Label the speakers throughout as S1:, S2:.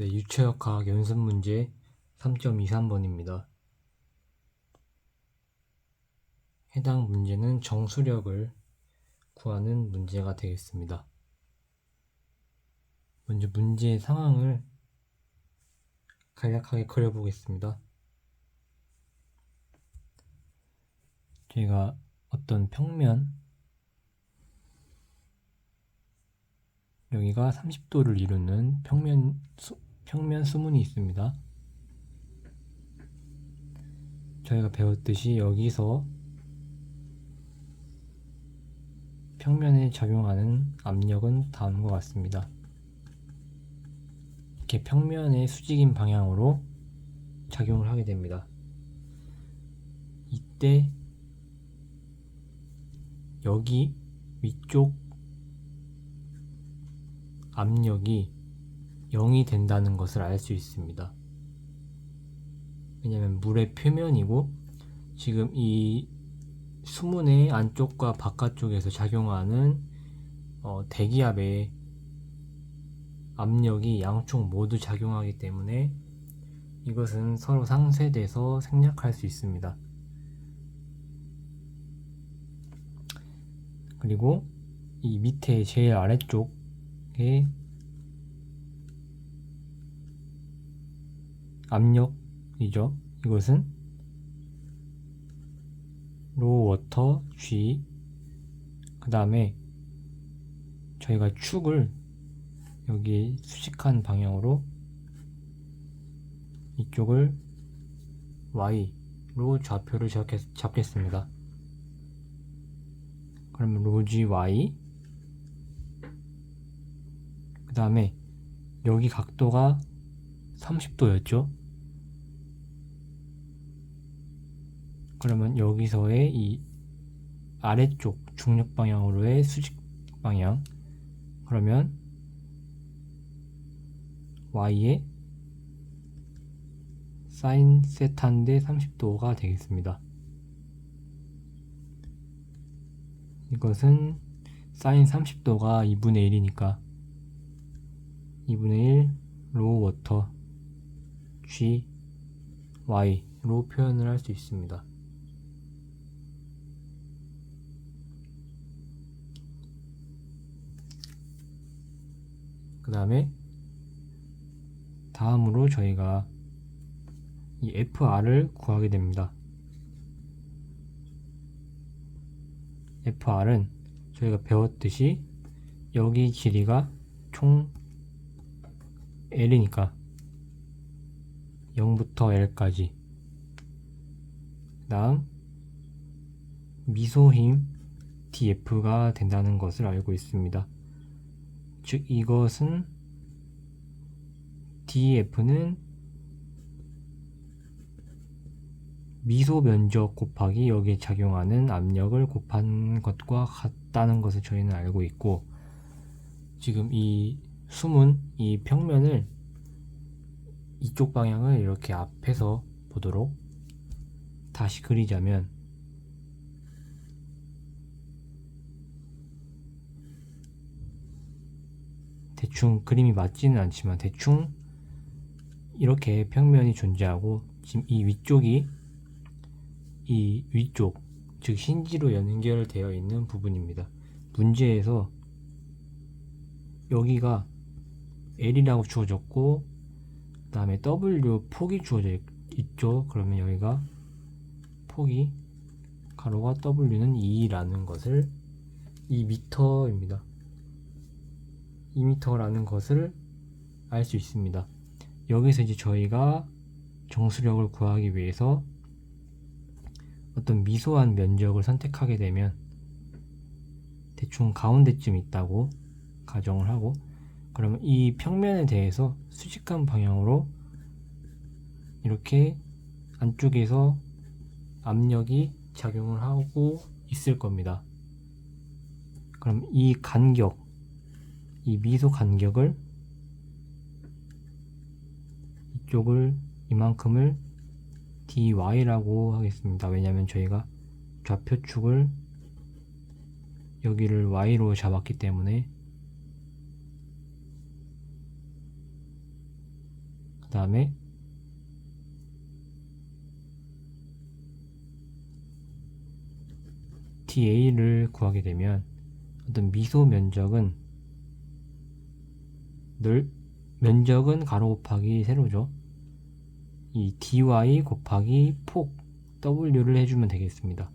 S1: 네, 유체역학 연습 문제 3.23번입니다. 해당 문제는 정수력을 구하는 문제가 되겠습니다. 먼저 문제의 상황을 간략하게 그려보겠습니다. 저희가 어떤 평면 여기가 30도를 이루는 평면 수, 평면 수문이 있습니다. 저희가 배웠듯이 여기서 평면에 작용하는 압력은 다음과 같습니다. 이렇게 평면의 수직인 방향으로 작용을 하게 됩니다. 이때 여기 위쪽 압력이 0이 된다는 것을 알 수 있습니다. 왜냐하면 물의 표면이고 지금 이 수문의 안쪽과 바깥쪽에서 작용하는 어, 대기압의 압력이 양쪽 모두 작용하기 때문에 이것은 서로 상쇄돼서 생략할 수 있습니다. 그리고 이 밑에 제일 아래쪽에 압력이죠. 이것은 로 워터 G 그 다음에 저희가 축을 여기 수직한 방향으로 이쪽을 Y로 좌표를 잡겠, 습니다 그러면 로지 Y 그 다음에 여기 각도가 30도였죠 그러면 여기서의 이 아래쪽 중력 방향으로의 수직 방향 그러면 y의 사인 세타인데 30도가 되겠습니다. 이것은 사인 30도가 2분의 1이니까 2분의 1 로우 워터 G Y로 표현을 할 수 있습니다. 그 다음에 다음으로 저희가 이 FR을 구하게 됩니다. FR은 저희가 배웠듯이 여기 길이가 총 L이니까 0부터 L까지 그 다음 미소힘 DF가 된다는 것을 알고 있습니다. 즉 이것은 DF는 미소 면적 곱하기 여기에 작용하는 압력을 곱한 것과 같다는 것을 저희는 알고 있고 지금 이 숨은 이 평면을 이쪽 방향을 이렇게 앞에서 보도록 다시 그리자면 대충 그림이 맞지는 않지만 대충 이렇게 평면이 존재하고 지금 이 위쪽이 이 위쪽 즉 힌지로 연결되어 있는 부분입니다. 문제에서 여기가 L이라고 주어졌고 그 다음에 W 폭이 주어져 있죠. 그러면 여기가 폭이 가로가 W는 2라는 것을 2m입니다. 2m라는 것을 알 수 있습니다. 여기서 이제 저희가 정수력을 구하기 위해서 어떤 미소한 면적을 선택하게 되면 대충 가운데쯤 있다고 가정을 하고 그러면 이 평면에 대해서 수직한 방향으로 이렇게 안쪽에서 압력이 작용을 하고 있을 겁니다. 그럼 이 간격, 이 미소 간격을 이쪽을 이만큼을 dy라고 하겠습니다. 왜냐하면 저희가 좌표축을 여기를 y로 잡았기 때문에 다음에 DA를 구하게 되면 어떤 미소 면적은 늘 면적은 가로 곱하기 세로죠. 이 dy 곱하기 폭 w를 해주면 되겠습니다.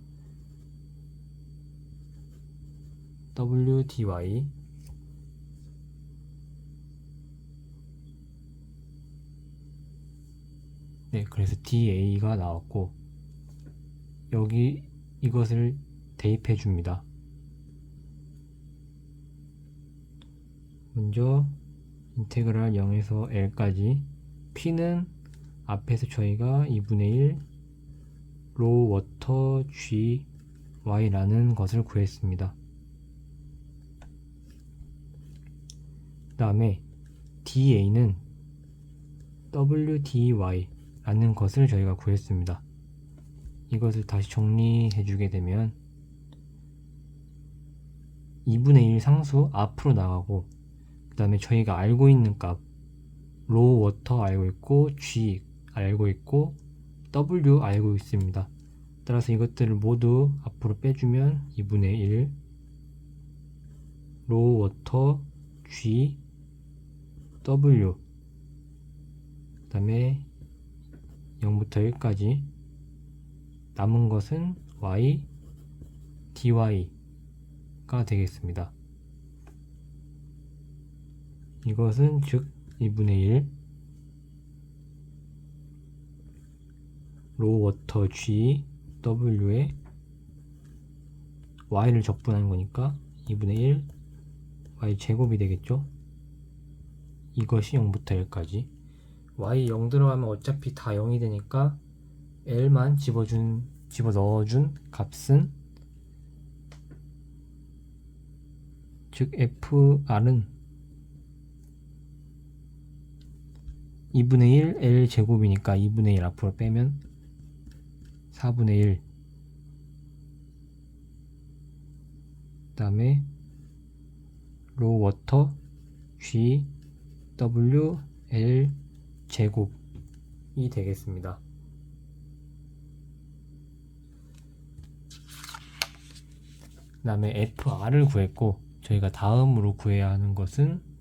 S1: w dy 네, 그래서 da가 나왔고 여기 이것을 대입해 줍니다. 먼저 인테그랄 0에서 l까지 p는 앞에서 저희가 2분의 1 로우 워터 g y라는 것을 구했습니다. 그 다음에 da는 wdy 라는 것을 저희가 구했습니다. 이것을 다시 정리해 주게 되면 2분의 1 상수 앞으로 나가고 그 다음에 저희가 알고 있는 값 로우 워터 알고 있고 G 알고 있고 W 알고 있습니다. 따라서 이것들을 모두 앞으로 빼주면 2분의 1 로우 워터 G W 그 다음에 0부터 1까지 남은 것은 y dy가 되겠습니다. 이것은 즉 2분의 1 로워터 g w에 y를 적분하는 거니까 2분의 1 y 제곱이 되겠죠. 이것이 0부터 1까지 y 0 들어가면 어차피 다 0이 되니까 l만 집어준 집어 넣어준 값은 즉 fr은 2분의 1 l 제곱이니까 2분의 1 앞으로 빼면 4분의 1 그다음에 로 워터 g w l 제곱이 되겠습니다. 그 다음에 FR을 구했고 저희가 다음으로 구해야 하는 것은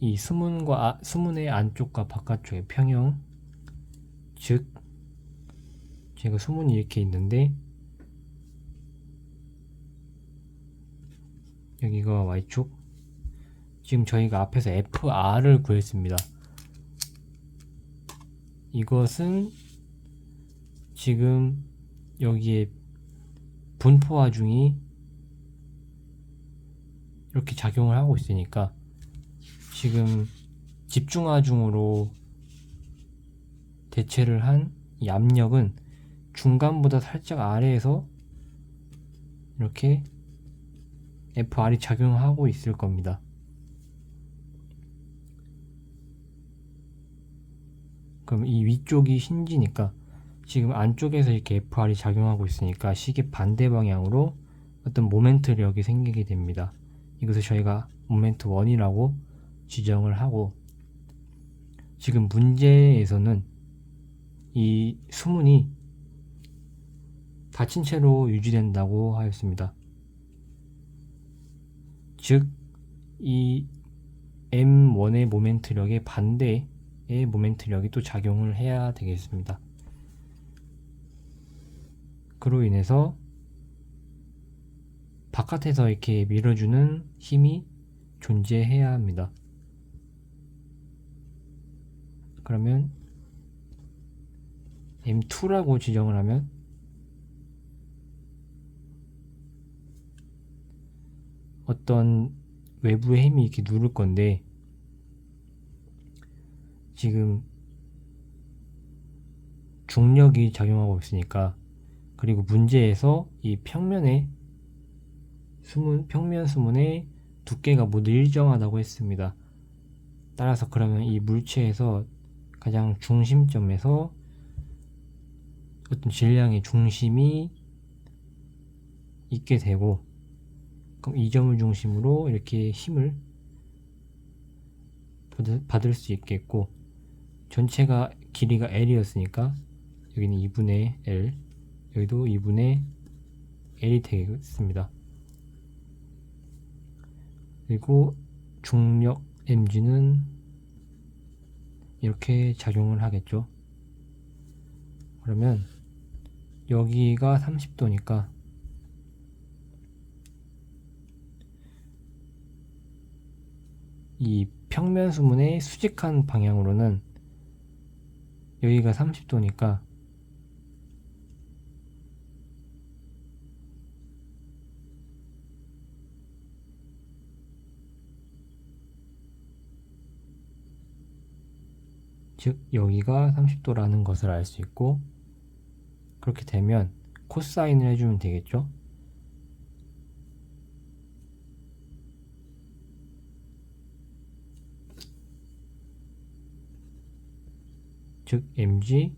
S1: 이 수문과 아, 수문의 안쪽과 바깥쪽의 평형 즉 제가 수문이 이렇게 있는데 여기가 Y축 지금 저희가 앞에서 FR을 구했습니다. 이것은 지금 여기에 분포화 중이 이렇게 작용을 하고 있으니까 지금 집중화 중으로 대체를 한이 압력은 중간보다 살짝 아래에서 이렇게 FR이 작용하고 있을 겁니다. 그럼 이 위쪽이 힌지니까 지금 안쪽에서 이렇게 FR이 작용하고 있으니까 시계 반대 방향으로 어떤 모멘트력이 생기게 됩니다. 이것을 저희가 모멘트 1이라고 지정을 하고 지금 문제에서는 이 수문이 닫힌 채로 유지된다고 하였습니다. 즉, 이 M1의 모멘트력의 반대의 모멘트력이 또 작용을 해야 되겠습니다. 그로 인해서 바깥에서 이렇게 밀어주는 힘이 존재해야 합니다. 그러면 M2라고 지정을 하면 어떤 외부의 힘이 이렇게 누를 건데 지금 중력이 작용하고 있으니까 그리고 문제에서 이 평면에 수문 평면 수문의 두께가 모두 일정하다고 했습니다. 따라서 그러면 이 물체에서 가장 중심점에서 어떤 질량의 중심이 있게 되고 그럼 이 점을 중심으로 이렇게 힘을 받을, 수 있겠고 전체가 길이가 L이었으니까 여기는 2분의 L 여기도 2분의 L이 되겠습니다. 그리고 중력 mg는 이렇게 작용을 하겠죠. 그러면 여기가 30도니까 이 평면 수문의 수직한 방향으로는 여기가 30도니까 즉 여기가 30도라는 것을 알 수 있고 그렇게 되면 코사인을 해주면 되겠죠. 즉 mg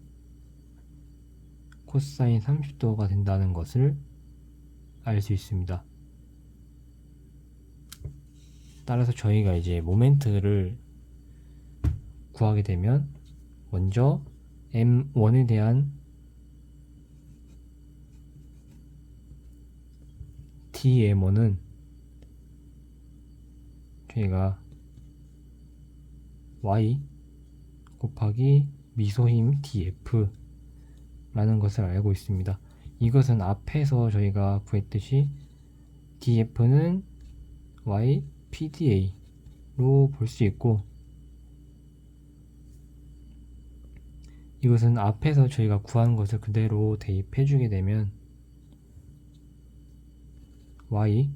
S1: 코사인 30도가 된다는 것을 알 수 있습니다. 따라서 저희가 이제 모멘트를 구하게 되면 먼저 m1에 대한 dm1은 저희가 y 곱하기 미소힘 df 라는 것을 알고 있습니다. 이것은 앞에서 저희가 구했듯이 df는 y pda로 볼 수 있고 이것은 앞에서 저희가 구한 것을 그대로 대입해 주게 되면 y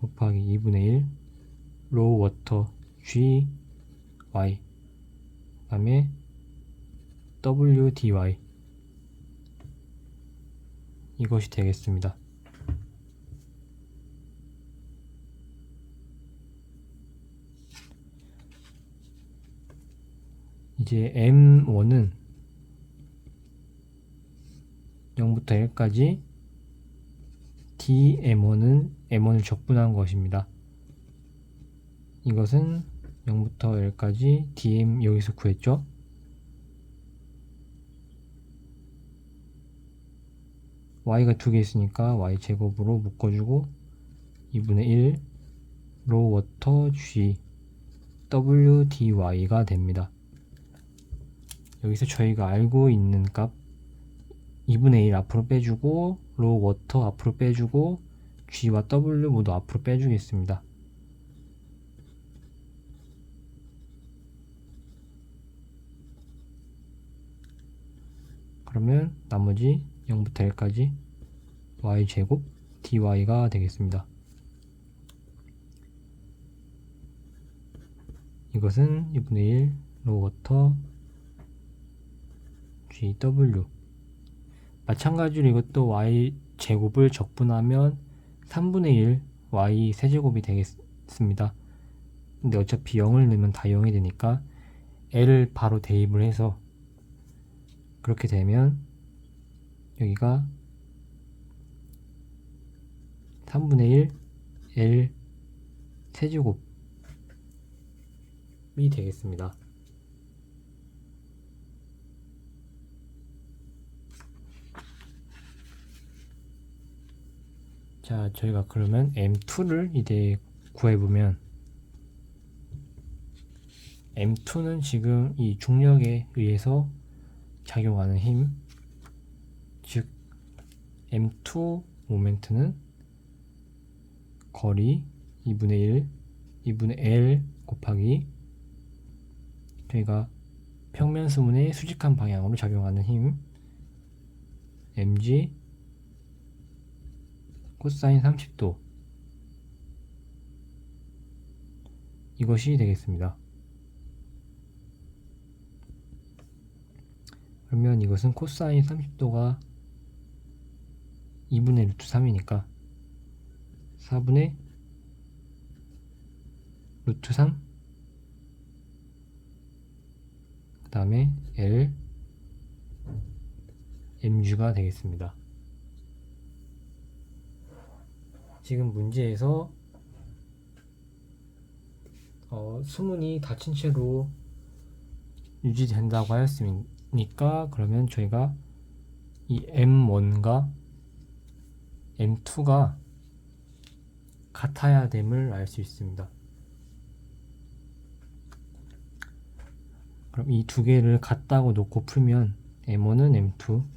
S1: 곱하기 2분의 1 로우 워터 g y 그 다음에 w dy 이것이 되겠습니다. 이제 m1은 0부터 1까지 dm1은 m1을 적분한 것입니다. 이것은 0부터 1까지 dm 여기서 구했죠? y가 두 개 있으니까 y 제곱으로 묶어주고 2분의 1 로우 워터 g w dy가 됩니다. 여기서 저희가 알고 있는 값 2분의 1 앞으로 빼주고 로우 워터 앞으로 빼주고 G와 W 모두 앞으로 빼주겠습니다. 그러면 나머지 0부터 1까지 y제곱 dy가 되겠습니다. 이것은 2분의 1 로우 워터 GW 마찬가지로 이것도 y 제곱을 적분하면 3분의 1 y 세제곱이 되겠습니다. 근데 어차피 0을 넣으면 다 0이 되니까 l을 바로 대입을 해서 그렇게 되면 여기가 3분의 1 l 세제곱이 되겠습니다. 자, 저희가 그러면 M2를 이제 구해보면 M2는 지금 이 중력에 의해서 작용하는 힘, 즉 M2 모멘트는 거리 2분의 1, 2분의 L 곱하기 저희가 평면 수문의 수직한 방향으로 작용하는 힘. mg 코사인 30도 이것이 되겠습니다. 그러면 이것은 코사인 30도가 2분의 루트 3이니까 4분의 루트 3 그 다음에 L MU가 되겠습니다. 지금 문제에서 어, 어, 수문이 닫힌 채로 유지된다고 하였으니까 그러면 저희가 이 M1과 M2가 같아야 됨을 알 수 있습니다. 그럼 이 두 개를 같다고 놓고 풀면 M1은 M2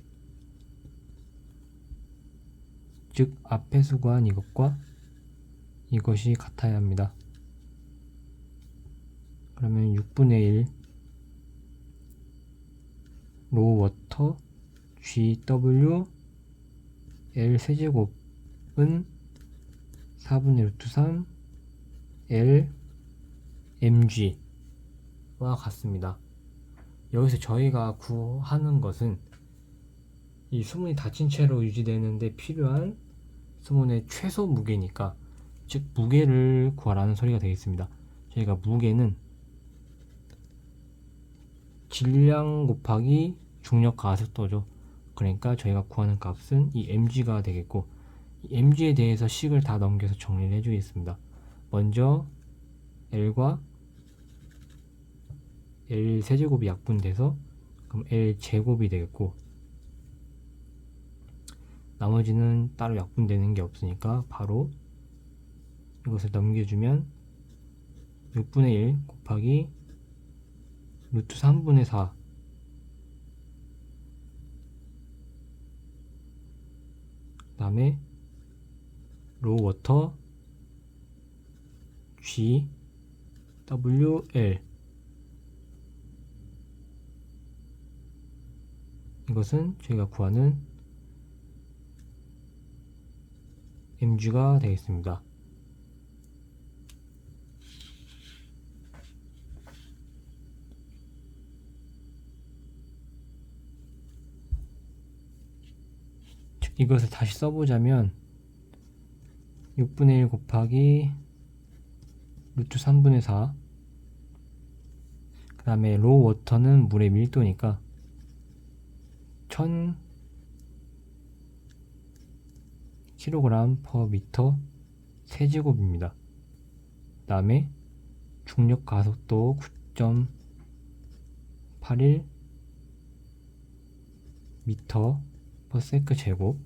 S1: 즉 앞에 수거한 이것과 이것이 같아야 합니다. 그러면 6분의 1 로워터 GW L 세제곱은 4분의 루트 3 L mg와 같습니다. 여기서 저희가 구하는 것은 이 수문이 닫힌 채로 유지되는데 필요한 수문의 최소 무게니까 즉 무게를 구하라는 소리가 되겠습니다. 저희가 무게는 질량 곱하기 중력 가속도죠. 그러니까 저희가 구하는 값은 이 mg가 되겠고 이 mg에 대해서 식을 다 넘겨서 정리를 해주겠습니다. 먼저 l과 l 세제곱이 약분돼서 그럼 l 제곱이 되겠고 나머지는 따로 약분되는 게 없으니까 바로 이것을 넘겨주면 6분의 1 곱하기 루트 3분의 4 다음에 로워터 G W L. 이것은 저희가 구하는 mg가 되겠습니다. 이것을 다시 써보자면 6분의 1 곱하기 루트 3분의 4 그 다음에 로우 워터는 물의 밀도니까 1000 kg per 미터 세제곱입니다. 그 다음에 중력 가속도 9.81 미터 per 세크 제곱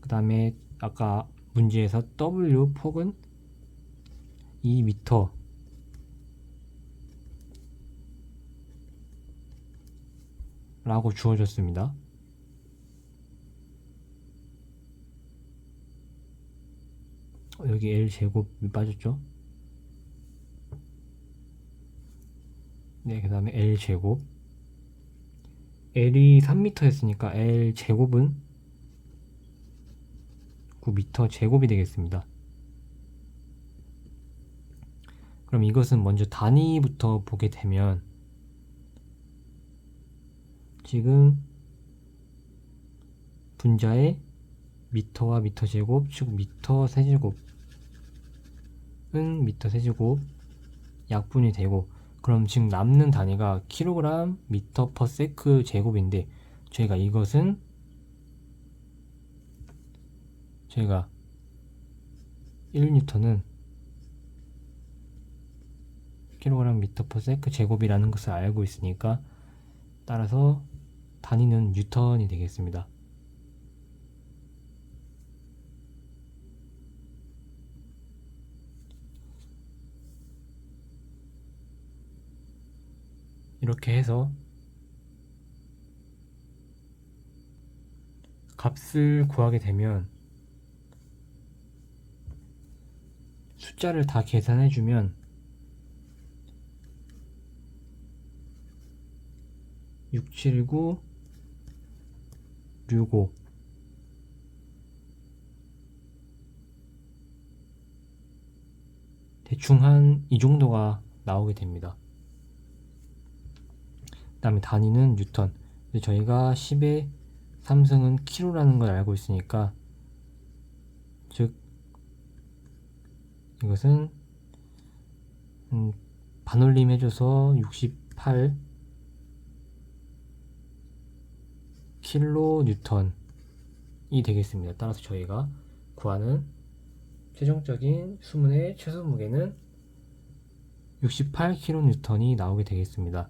S1: 그 다음에 아까 문제에서 W 폭은 2m 라고 주어졌습니다. 여기 L 제곱이 빠졌죠? 네, 그 다음에 L 제곱. L이 3m였으니까 L 제곱은 9m 제곱이 되겠습니다. 그럼 이것은 먼저 단위부터 보게 되면 지금 분자의 미터와 미터 제곱 즉 미터 세제곱은 미터 세제곱 약분이 되고 그럼 지금 남는 단위가 킬로그램 미터 퍼 세크 제곱인데 저희가 이것은 저희가 1N은 킬로그램 미터 퍼 세크 제곱이라는 것을 알고 있으니까 따라서 단위는 뉴턴이 되겠습니다. 이렇게 해서 값을 구하게 되면 숫자를 다 계산해 주면 679 65 대충 한 이 정도가 나오게 됩니다. 그 다음에 단위는 뉴턴. 저희가 10의 3승은 킬로라는 걸 알고 있으니까 즉 이것은 음, 반올림 해줘서 68 킬로 뉴턴이 되겠습니다. 따라서 저희가 구하는 최종적인 수문의 최소 무게는 68kN이 나오게 되겠습니다.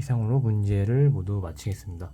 S1: 이상으로 문제를 모두 마치겠습니다.